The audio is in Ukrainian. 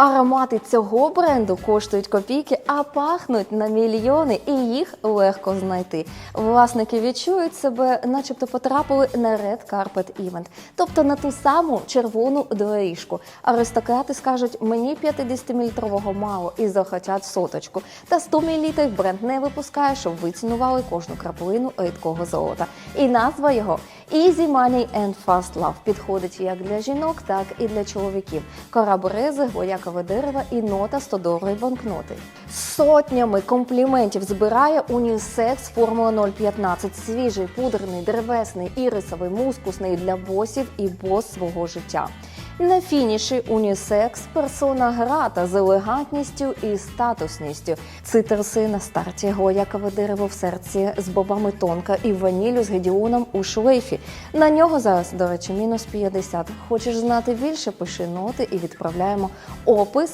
Аромати цього бренду коштують копійки, а пахнуть на мільйони, і їх легко знайти. Власники відчують себе, начебто потрапили на Red Carpet Event, тобто на ту саму червону доріжку. Аристократи скажуть, мені 50-мл мало і захотять соточку. Та 100 мл бренд не випускає, щоб ви цінували кожну краплину рідкого золота. І назва його Easy Money and Fast Love підходить як для жінок, так і для чоловіків. Кора берези, гвоякове дерево і нота 100 доларів банкноти. Сотнями компліментів збирає унісекс Формула 015. Свіжий, пудрений, древесний, ірисовий, мускусний для босів і бос свого життя. На фініші унісекс персона грата з елегантністю і статусністю. Цитруси на старті, гоякове дерево в серці з бобами тонка і ванілю з гедіоном у шлейфі. На нього зараз, до речі, мінус 50. Хочеш знати більше? Пиши ноти і відправляємо опис